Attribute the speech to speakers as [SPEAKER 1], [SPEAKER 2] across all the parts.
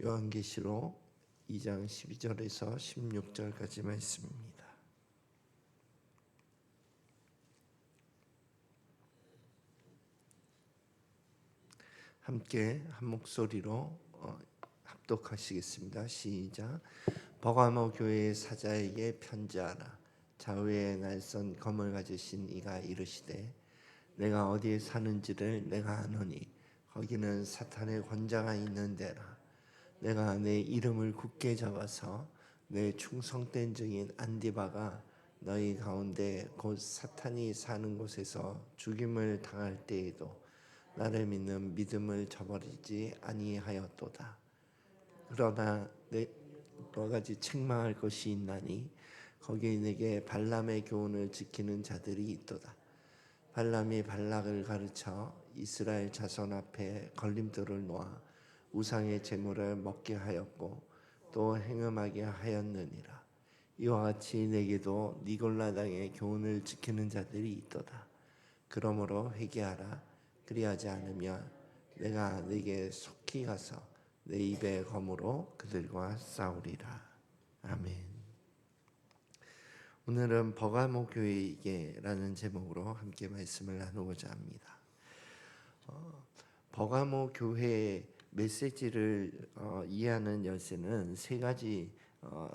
[SPEAKER 1] 요한계시록 2장 12절에서 16절까지 말씀입니다. 함께 한 목소리로 어, 합독하시겠습니다. 시작. 버가모 교회의 사자에게 편지하라. 좌우에 날선 검을 가지신 이가 이르시되 내가 어디에 사는지를 내가 아노니 거기는 사탄의 권자가 있는 데라. 내가 내 이름을 굳게 잡아서 내 충성된 증인 안디바가 너희 가운데 곧 사탄이 사는 곳에서 죽임을 당할 때에도 나를 믿는 믿음을 저버리지 아니하였도다. 그러나 내 여러 가지 책망할 것이 있나니 거기에 내게 발람의 교훈을 지키는 자들이 있도다. 발람이 발락을 가르쳐 이스라엘 자손 앞에 걸림돌을 놓아 우상의 제물을 먹게 하였고 또 행음하게 하였느니라. 이와 같이 내게도 니골라당의 교훈을 지키는 자들이 있도다. 그러므로 회개하라. 그리하지 않으면 내가 네게 속히 가서 내 입의 검으로 그들과 싸우리라. 아멘. 오늘은 버가모 교회에게라는 제목으로 함께 말씀을 나누고자 합니다. 어, 버가모 교회의 메시지를 어, 이해하는 열쇠는 세 가지 어,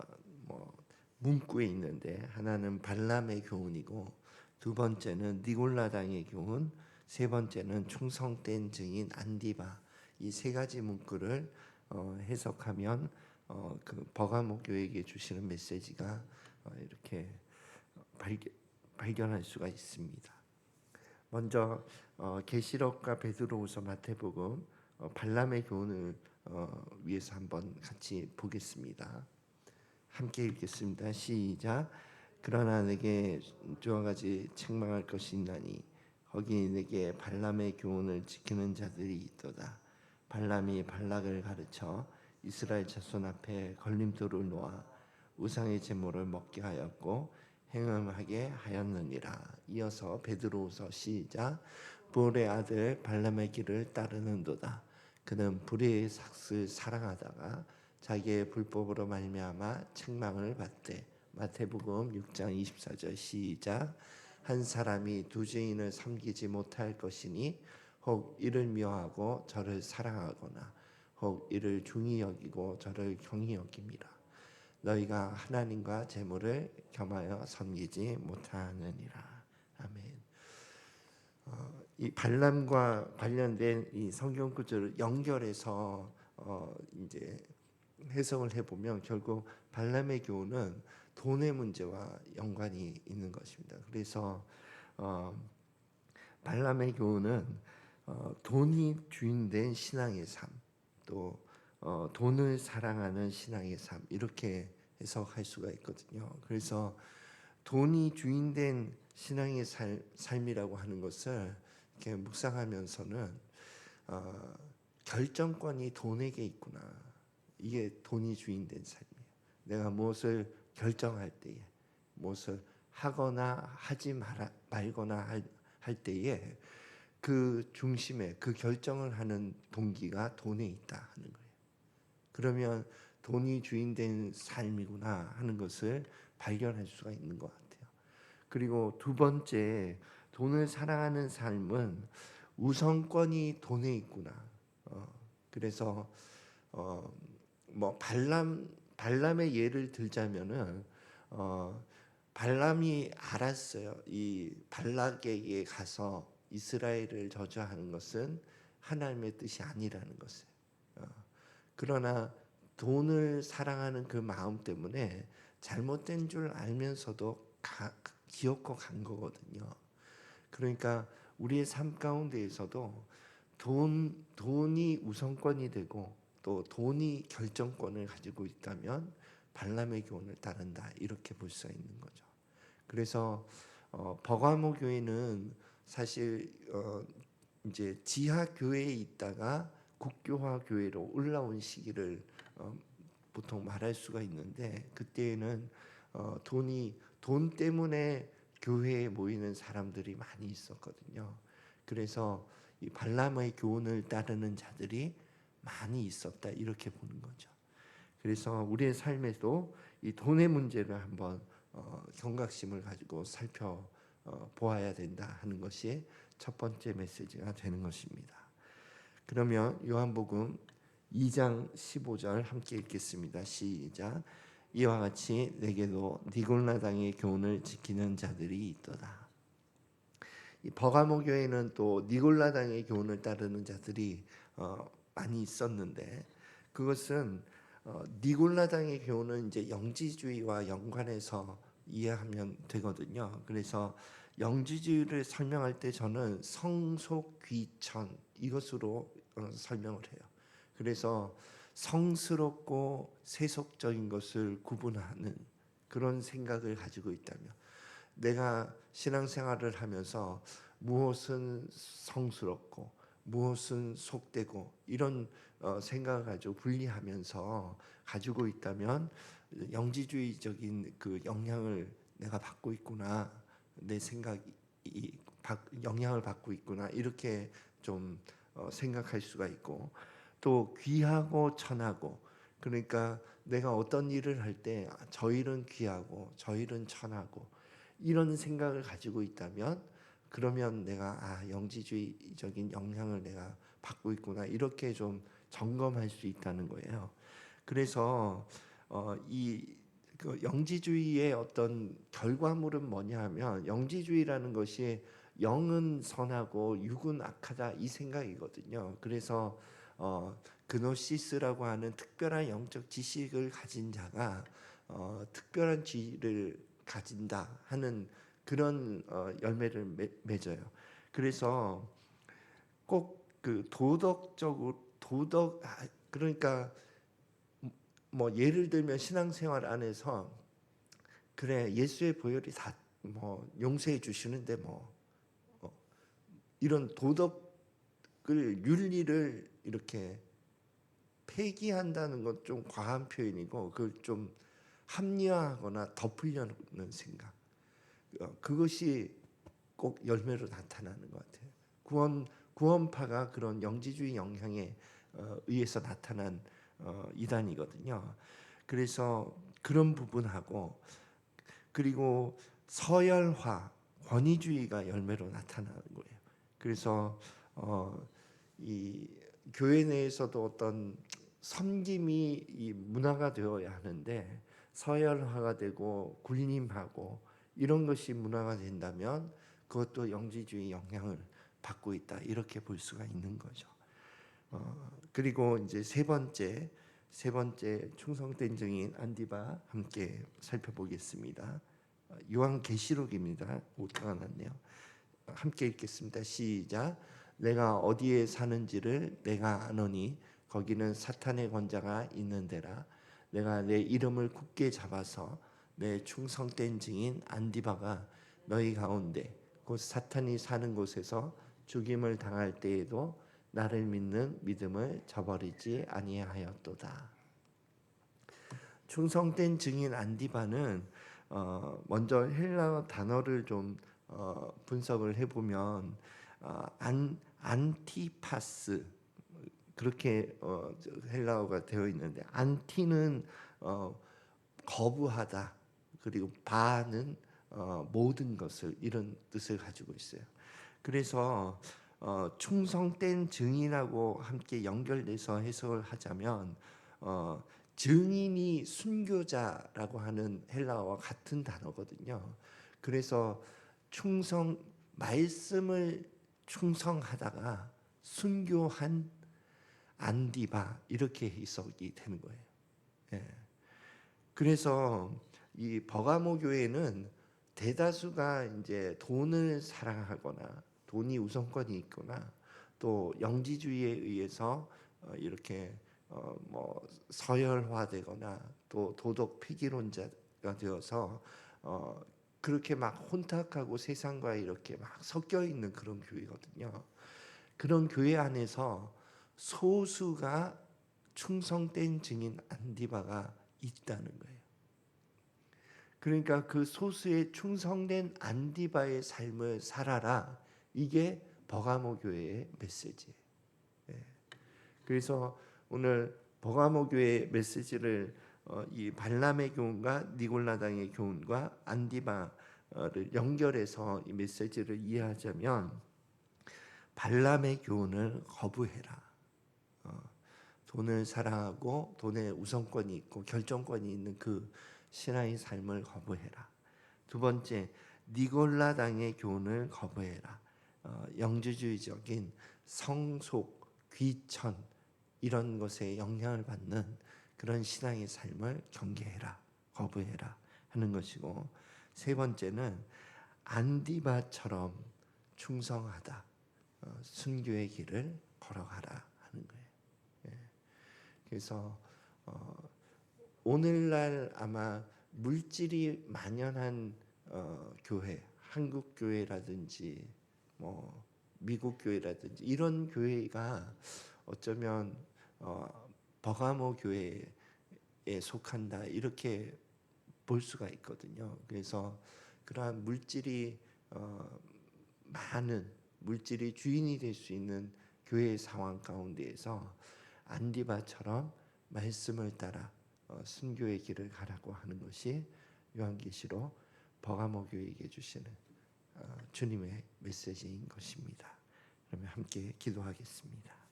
[SPEAKER 1] 뭐 문구에 있는데 하나는 발람의 교훈이고 두 번째는 니골라당의 교훈, 세 번째는 충성된 증인 안디바 이 세 가지 문구를 어, 해석하면 어, 그 버가모 교회에게 주시는 메시지가 어, 이렇게 발견, 발견할 수가 있습니다. 먼저 어, 계시록과 베드로후서 마태복음 어, 발람의 교훈을 어, 위해서 한번 같이 보겠습니다. 함께 읽겠습니다. 시작. 그러나 내게 주와 같이 책망할 것이 있나니 거기 내게 발람의 교훈을 지키는 자들이 있도다. 발람이 발락을 가르쳐 이스라엘 자손 앞에 걸림돌을 놓아 우상의 제물을 먹게 하였고 행음하게 하였느니라. 이어서 베드로후서 시작. 볼의 아들 발람의 길을 따르는도다. 그는 불의의 삭을 사랑하다가 자기의 불법으로 말미암아 책망을 받되 마태복음 6장 24절 시작. 한 사람이 두 죄인을 섬기지 못할 것이니 혹 이를 미워하고 저를 사랑하거나 혹 이를 중히 여기고 저를 경히 여김이라 너희가 하나님과 재물을 겸하여 섬기지 못하느니라. 아멘. 어, 이 발람과 관련된 이 성경 구절을 연결해서 어, 이제 해석을 해보면 결국 발람의 교훈은 돈의 문제와 연관이 있는 것입니다. 그래서 어, 발람의 교훈은 어, 돈이 주인된 신앙의 삶, 또 어, 돈을 사랑하는 신앙의 삶 이렇게 해석할 수가 있거든요. 그래서 돈이 주인된 신앙의 살, 삶이라고 하는 것을 이렇게 묵상하면서는 어, 결정권이 돈에게 있구나. 이게 돈이 주인된 삶이에요. 내가 무엇을 결정할 때에, 무엇을 하거나 하지 말 말거나 할, 할 때에 그 중심에 그 결정을 하는 동기가 돈에 있다 하는 거예요. 그러면 돈이 주인된 삶이구나 하는 것을 발견할 수가 있는 것 같아요. 그리고 두 번째 돈을 사랑하는 삶은 우선권이 돈에 있구나. 어, 그래서 어, 뭐 발람 발람의 예를 들자면은 어, 발람이 알았어요. 이 발락에게 가서 이스라엘을 저주하는 것은 하나님의 뜻이 아니라는 것을. 어, 그러나 돈을 사랑하는 그 마음 때문에 잘못된 줄 알면서도 가, 기어코 간 거거든요. 그러니까 우리의 삶 가운데에서도 돈 돈이 우선권이 되고 또 돈이 결정권을 가지고 있다면 발람의 교훈을 따른다 이렇게 볼 수 있는 거죠. 그래서 어, 버가모 교회는 사실 어, 이제 지하 교회에 있다가 국교화 교회로 올라온 시기를 어, 보통 말할 수가 있는데 그때에는 어, 돈이 돈 때문에 교회에 모이는 사람들이 많이 있었거든요. 그래서 이 발람의 교훈을 따르는 자들이 많이 있었다 이렇게 보는 거죠. 그래서 우리의 삶에도 이 돈의 문제를 한번 어, 경각심을 가지고 살펴 어, 보아야 된다 하는 것이 첫 번째 메시지가 되는 것입니다. 그러면 요한복음 2장 15절 함께 읽겠습니다. 시작. 이와 같이 내게도 니골라당의 교훈을 지키는 자들이 있도다. 이 버가모 교회는 또 니골라당의 교훈을 따르는 자들이 어, 많이 있었는데 그것은 어, 니골라당의 교훈은 이제 영지주의와 연관해서 이해하면 되거든요. 그래서 영지주의를 설명할 때 저는 성속귀천 이것으로 어, 설명을 해요. 그래서 성스럽고 세속적인 것을 구분하는 그런 생각을 가지고 있다면 내가 신앙생활을 하면서 무엇은 성스럽고 무엇은 속되고 이런 어, 생각을 가지고 분리하면서 가지고 있다면 영지주의적인 그 영향을 내가 받고 있구나 내 생각이 받- 영향을 받고 있구나 이렇게 좀 어, 생각할 수가 있고 또 귀하고 천하고 그러니까 내가 어떤 일을 할 때 저 일은 귀하고 저 일은 천하고 이런 생각을 가지고 있다면 그러면 내가 아 영지주의적인 영향을 내가 받고 있구나 이렇게 좀 점검할 수 있다는 거예요. 그래서 어, 이 그 영지주의의 어떤 결과물은 뭐냐하면 영지주의라는 것이 영은 선하고 육은 악하다 이 생각이거든요. 그래서 어, 그노시스라고 하는 특별한 영적 지식을 가진 자가 어, 특별한 지를 가진다 하는 그런 어, 열매를 맺, 맺어요. 그래서 꼭 그 도덕적으로 도덕 아, 그러니까 뭐 예를 들면 신앙생활 안에서 그래 예수의 보혈이 다 뭐 용서해 주시는데 뭐 어, 이런 도덕을 윤리를 이렇게 폐기한다는 건 좀 과한 표현이고 그걸 좀 합리화하거나 덮으려는 생각 어, 그것이 꼭 열매로 나타나는 것 같아요. 구원 구원파가 그런 영지주의 영향에 어, 의해서 나타난 어, 이단이거든요. 그래서 그런 부분하고 그리고 서열화 권위주의가 열매로 나타나는 거예요. 그래서 어, 이 교회 내에서도 어떤 섬김이 이 문화가 되어야 하는데 서열화가 되고 군림하고 이런 것이 문화가 된다면 그것도 영지주의 영향을 받고 있다 이렇게 볼 수가 있는 거죠. 어, 그리고 이제 세 번째 세 번째 충성된 증인 안디바 함께 살펴보겠습니다. 어, 요한 계시록입니다. 오타가 났네요. 함께 읽겠습니다. 시작. 내가 어디에 사는지를 내가 아노니 거기는 사탄의 권자가 있는 데라. 내가 내 이름을 굳게 잡아서 내 충성된 증인 안디바가 너희 가운데 곧 사탄이 사는 곳에서 죽임을 당할 때에도 나를 믿는 믿음을 저버리지 아니하였도다. 충성된 증인 안디바는 어, 먼저 헬라어 단어를 좀 어, 분석을 해보면 어, 안 안티파스 그렇게 어, 저 헬라어가 되어 있는데 안티는 어, 거부하다 그리고 바는 어, 모든 것을 이런 뜻을 가지고 있어요. 그래서 어, 충성된 증인하고 함께 연결돼서 해석을 하자면 어, 증인이 순교자라고 하는 헬라어와 같은 단어거든요. 그래서 충성 말씀을 충성하다가 순교한 안디바 이렇게 해석이 되는 거예요. 예. 그래서 이 버가모 교회는 대다수가 이제 돈을 사랑하거나 돈이 우선권이 있거나 또 영지주의에 의해서 어, 이렇게 어, 뭐 서열화되거나 또 도덕 폐기론자가 되어서 어, 그렇게 막 혼탁하고 세상과 이렇게 막 섞여 있는 그런 교회거든요. 그런 교회 안에서 소수가 충성된 증인 안디바가 있다는 거예요. 그러니까 그 소수의 충성된 안디바의 삶을 살아라. 이게 버가모 교회의 메시지예요. 예. 그래서 오늘 버가모 교회 메시지를 어, 이 발람의 교훈과 니골라당의 교훈과 안디바를 연결해서 이 메시지를 이해하자면 발람의 교훈을 거부해라. 어, 돈을 사랑하고 돈에 우선권이 있고 결정권이 있는 그 신앙의 삶을 거부해라. 두 번째 니골라당의 교훈을 거부해라. 어, 영주주의적인 성속, 귀천 이런 것에 영향을 받는 그런 신앙의 삶을 경계해라, 거부해라 하는 것이고 세 번째는 안디바처럼 충성하다, 어, 순교의 길을 걸어가라 하는 거예요. 예. 그래서 어, 오늘날 아마 물질이 만연한 어, 교회, 한국 교회라든지 뭐 미국 교회라든지 이런 교회가 어쩌면 어, 버가모 교회에 속한다 이렇게 볼 수가 있거든요. 그래서 그러한 물질이 어, 많은 물질이 주인이 될 수 있는 교회의 상황 가운데에서 안디바처럼 말씀을 따라 어, 순교의 길을 가라고 하는 것이 요한계시로 버가모 교회에게 주시는 어, 주님의 메시지인 것입니다. 그러면 함께 기도하겠습니다.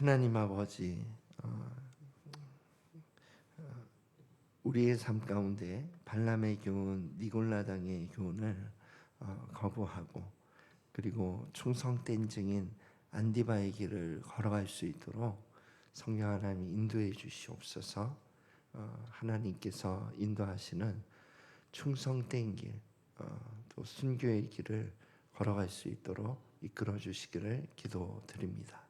[SPEAKER 1] 하나님 아버지, 어, 어, 우리의 삶 가운데 발람의 교훈, 니골라당의 교훈을 어, 거부하고 그리고 충성된 증인 안디바의 길을 걸어갈 수 있도록 성령 하나님 인도해 주시옵소서. 어, 하나님께서 인도하시는 충성된 길, 어, 또 순교의 길을 걸어갈 수 있도록 이끌어 주시기를 기도드립니다.